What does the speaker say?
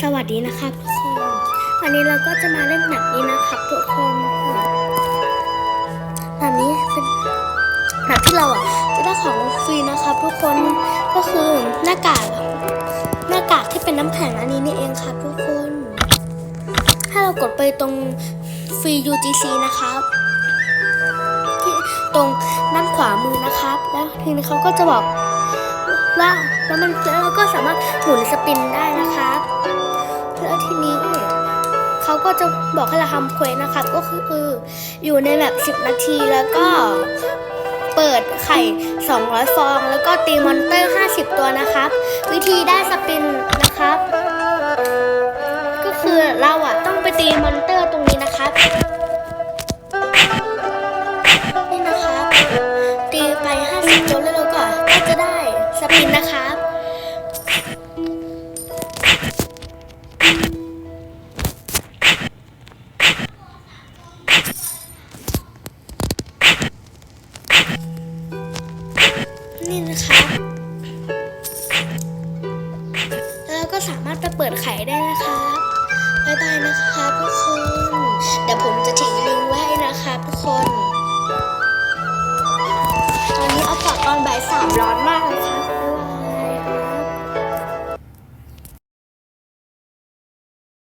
สวัสดีนะครับทุกคน วันนี้เราก็จะมาเล่นแบบนี้นะครับทุกคนแบบนี้เป็นแบบที่เราอะจะได้ของฟรีนะครับ ทุกคนก็คือหน้ากากหน้ากากที่เป็นน้ำแข็งอันนี้นี่เองครับ ทุกคน ถ้าเรากดไปตรงฟรี UGC นะครับที่ตรงด้านขวามือนะครับ แล้วทีนี้เขาก็จะบอกว่าแล้วมันแล้วเราก็สามารถหมุนสปินได้นะครับแล้วทีนี้ เขาก็จะบอกให้เราทำเควสนะครับ ก็คืออยู่ในแบบ 10 นาทีแล้วก็เปิดไข่ 200 ฟอง แล้วก็ตีมอนเตอร์ 50 ตัวนะครับ วิธีได้สปินนะครับ ก็คือเราอะต้องไปตีมอนเตอร์ตรงนี้นะครับนี่นะครับตีไป 50 ตัวแล้วเราก็ก็จะได้สปินนะครั นี่นะคะ แล้วก็สามารถไปเปิดไข่ได้นะคะบ๊ายบายนะคะทุกคน เดี๋ยวผมจะทิ้งลิงก์ไว้ให้นะคะทุกคน ตอนนี้อากาศตอนบ่ายสามร้อนมาก